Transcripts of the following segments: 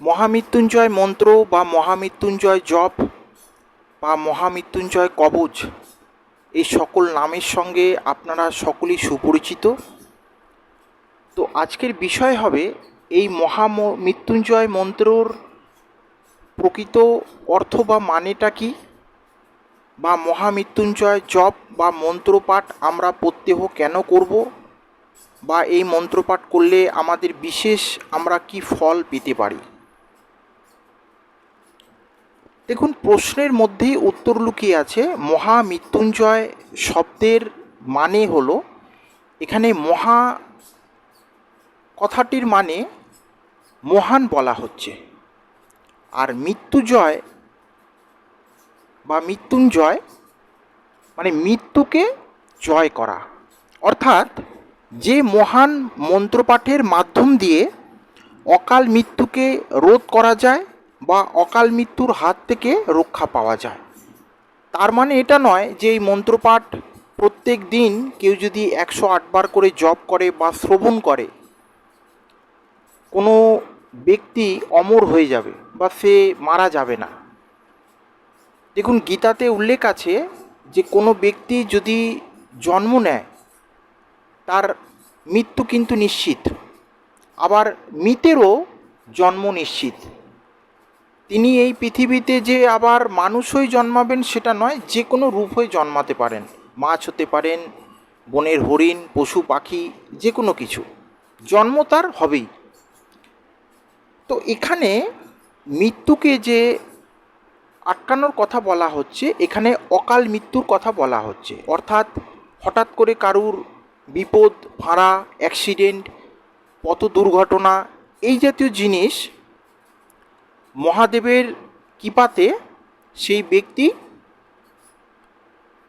মহামৃত্যুঞ্জয় মন্ত্র বা মহামৃত্যুঞ্জয় জপ বা মহামৃত্যুঞ্জয় কবচ, এই সকল নামের সঙ্গে আপনারা সকলেই সুপরিচিত। তো আজকের বিষয় হবে এই মহা মৃত্যুঞ্জয় মন্ত্রর প্রকৃত অর্থ বা মানেটা কি? বা মহামৃত্যুঞ্জয় জপ বা মন্ত্রপাঠ আমরা প্রত্যহ কেন করব? বা এই মন্ত্রপাঠ করলে আমাদের বিশেষ আমরা কি ফল পেতে পারি? দেখুন, প্রশ্নের মধ্যেই উত্তর লুকিয়ে আছে মহামৃত্যুঞ্জয় শব্দের মানে হলো, এখানে মহা কথাটির মানে মহান বলা হচ্ছে। আর মৃত্যুজয় বা মৃত্যুঞ্জয় মানে মৃত্যুকে জয় করা। অর্থাৎ যে মহান মন্ত্রপাঠের মাধ্যম দিয়ে অকাল মৃত্যুকে রোধ করা যায় বা অকাল মৃত্যুর হাত থেকে রক্ষা পাওয়া যায়। তার মানে এটা নয় যে এই মন্ত্রপাঠ প্রত্যেক দিন কেউ যদি একশো আটবার করে জপ করে বা শ্রবণ করে, কোনো ব্যক্তি অমর হয়ে যাবে বা সে মারা যাবে না। দেখুন, গীতাতে উল্লেখ আছে যে কোনো ব্যক্তি যদি জন্ম নেয়, তার মৃত্যু কিন্তু নিশ্চিত। আবার মৃতেরও জন্ম নিশ্চিত। তিনি এই পৃথিবীতে যে আবার মানুষ হয়ে জন্মাবেন সেটা নয়, যে কোনো রূপ হয়ে জন্মাতে পারেন। মাছ হতে পারেন, বনের হরিণ, পশু, পাখি, যে কোনো কিছু। জন্ম তার হবেই। তো এখানে মৃত্যুকে যে আটকানোর কথা বলা হচ্ছে, এখানে অকাল মৃত্যুর কথা বলা হচ্ছে। অর্থাৎ হঠাৎ করে কারুর বিপদ, ভাড়া, অ্যাক্সিডেন্ট পথ দুর্ঘটনা এই জাতীয় জিনিস মহাদেবের কৃপাতে সেই ব্যক্তি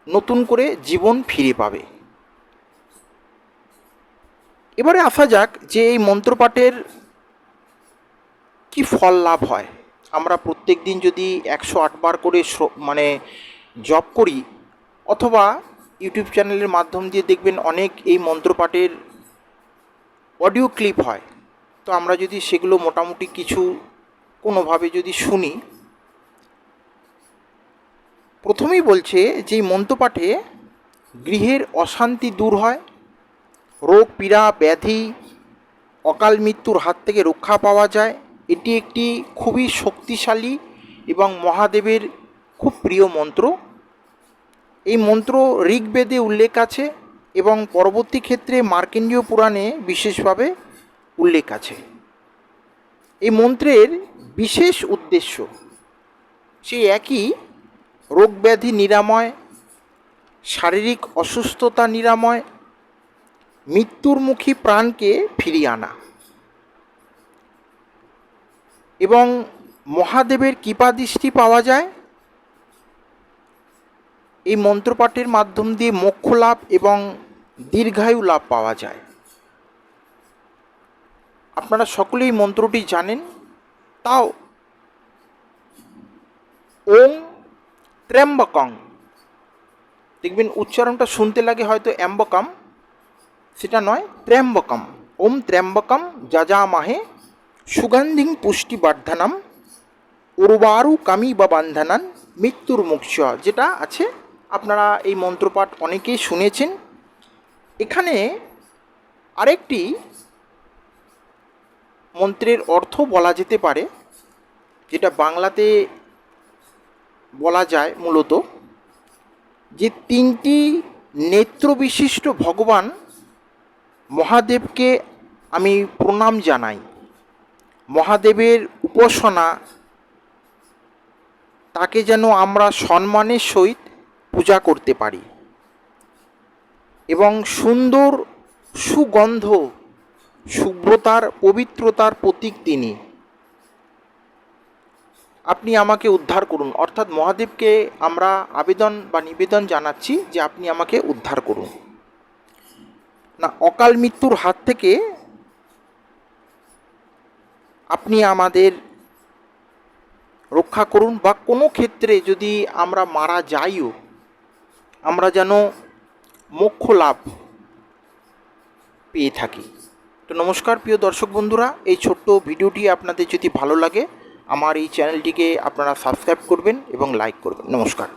নতুন করে জীবন ফিরে পাবে। এবারে আসা যাক যে এই মন্ত্রপাঠের কি ফল লাভ হয়। আমরা প্রত্যেক দিন যদি একশো আটবার করে মানে জব করি, অথবা ইউটিউব চ্যানেলের মাধ্যম দিয়ে দেখবেন অনেক এই মন্ত্রপাঠের অডিও ক্লিপ হয়। তো আমরা যদি সেগুলো মোটামুটি কিছু কোনোভাবে যদি শুনি, প্রথমেই বলছে যে মন্ত্রপাঠে গৃহের অশান্তি দূর হয়, রোগ, পীড়া, ব্যাধি, অকাল মৃত্যুর হাত থেকে রক্ষা পাওয়া যায়, এটি একটি খুবই শক্তিশালী এবং মহাদেবের খুব প্রিয় মন্ত্র। এই মন্ত্র ঋগ্বেদে উল্লেখ আছে এবং পরবর্তী ক্ষেত্রে মার্কেন্ডীয় পুরাণে বিশেষভাবে উল্লেখ আছে। এই মন্ত্রের বিশেষ উদ্দেশ্য। সেই একই রোগ ব্যাধি নিরাময়, শারীরিক অসুস্থতা নিরাময় মৃত্যুরমুখী প্রাণকে ফিরিয়ে আনা এবং মহাদেবের কৃপাদৃষ্টি পাওয়া যায়। এই মন্ত্রপাঠের মাধ্যম দিয়ে মোক্ষ লাভ এবং দীর্ঘায়ু লাভ পাওয়া যায়। আপনারা সকলেই মন্ত্রটি জানেন। তাও ওম ত্র্যম্বকং দেখবেন উচ্চারণটা শুনতে লাগে হয়তো অ্যাম্বকম সেটা নয় ত্র্যম্বকম ওম ত্র্যম্বকম যাজামাহে সুগন্ধিং পুষ্টিবর্ধনম উর্বারু কামি বা বান্ধনান মৃত্যুর মুক্ষ যেটা আছে আপনারা এই মন্ত্রপাঠ অনেকেই শুনেছেন এখানে আরেকটি মন্ত্রের অর্থ বলা যেতে পারে যেটা বাংলাতে বলা যায় মূলত যে তিনটি নেত্রবিশিষ্ট ভগবান মহাদেবকে আমি প্রণাম জানাই। মহাদেবের উপাসনা তাকে যেন আমরা সম্মানের সহিত পূজা করতে পারি এবং সুন্দর সুগন্ধ শুভ্রতার পবিত্রতার প্রতীক তিনি। আপনি আমাকে উদ্ধার করুন। অর্থাৎ মহাদেবকে আমরা আবেদন বা নিবেদন জানাচ্ছি যে আপনি আমাকে উদ্ধার করুন। না, অকাল মৃত্যুর হাত থেকে আপনি আমাদের রক্ষা করুন বা কোনো ক্ষেত্রে যদি আমরা মারা যাইও, আমরা যেন মোক্ষ লাভ পেয়ে থাকি। তো নমস্কার, প্রিয় দর্শক বন্ধুরা, এই ছোট্ট ভিডিওটি আপনাদের যদি ভালো লাগে আমার এই চ্যানেলটিকে আপনারা সাবস্ক্রাইব করবেন এবং লাইক করবেন। নমস্কার।